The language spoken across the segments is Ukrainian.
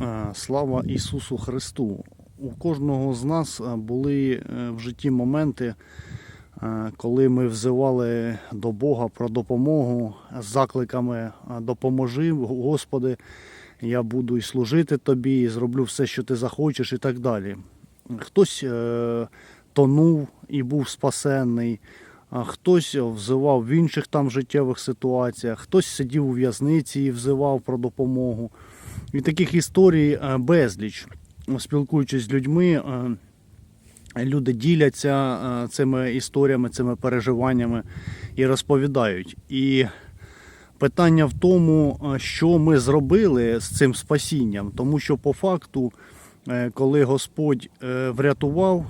Е, Слава Ісусу Христу! У кожного з нас е, були е, в житті моменти, коли ми взивали до Бога про допомогу з закликами Допоможи, Господи, я буду і служити тобі, і зроблю все, що ти захочеш, і так далі. Хтось тонув і був спасенний, хтось взивав в інших там життєвих ситуаціях, хтось сидів у в'язниці і взивав про допомогу. І таких історій е, безліч. Спілкуючись з людьми, е, люди діляться е, цими історіями, цими переживаннями і розповідають. І питання в тому, що ми зробили з цим спасінням, тому що по факту, коли Господь врятував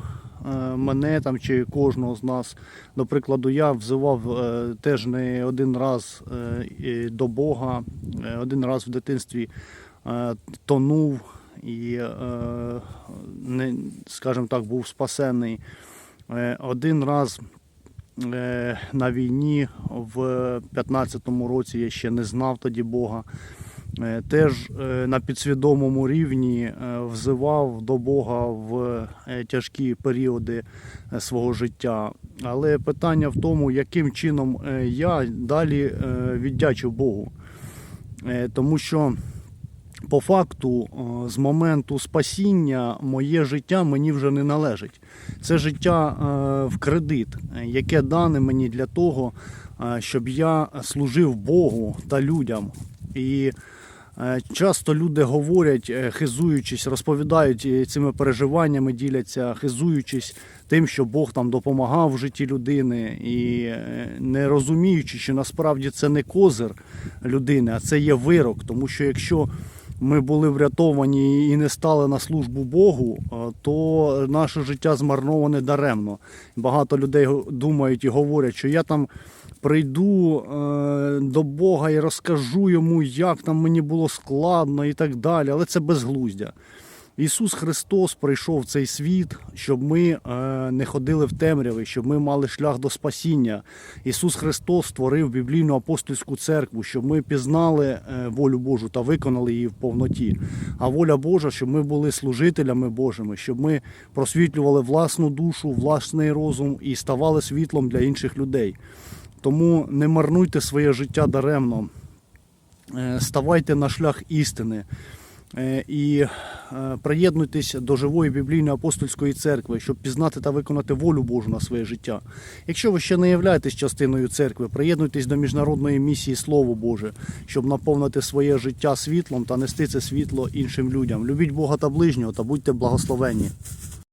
мене там чи кожного з нас, до прикладу, я взивав е, теж не один раз е, до Бога, е, один раз в дитинстві е, тонув і, е, скажімо так, був спасений. Е, Один раз е, на війні в 15-му році я ще не знав тоді Бога. Е, Теж е, на підсвідомому рівні е, взивав до Бога в тяжкі періоди свого життя. Але питання в тому, яким чином я далі віддячив Богу. Тому що по факту, з моменту спасіння, моє життя мені вже не належить. Це життя в кредит, яке дане мені для того, щоб я служив Богу та людям. І часто люди говорять, е, хизуючись, розповідають е, цими переживаннями, діляться, хизуючись тим, що Бог там допомагав в житті людини, і е, не розуміючи, що насправді це не козир людини, а це є вирок. Тому що якщо ми були врятовані і не стали на службу Богу, то наше життя змарноване даремно. Багато людей думають і говорять, що я там прийду е, до Бога і розкажу йому, як там мені було складно і так далі. Але це безглуздя. Ісус Христос прийшов в цей світ, щоб ми е, не ходили в темряві, щоб ми мали шлях до спасіння. Ісус Христос створив біблійну апостольську церкву, щоб ми пізнали е, волю Божу та виконали її в повноті. А воля Божа, щоб ми були служителями Божими, щоб ми просвітлювали власну душу, власний розум і ставали світлом для інших людей. Тому не марнуйте своє життя даремно, Е, ставайте на шлях істини. І приєднуйтесь до живої біблійної апостольської церкви, щоб пізнати та виконати волю Божу на своє життя. Якщо ви ще не являєтесь частиною церкви, приєднуйтесь до міжнародної місії Слово Боже, щоб наповнити своє життя світлом та нести це світло іншим людям. Любіть Бога та ближнього та будьте благословенні.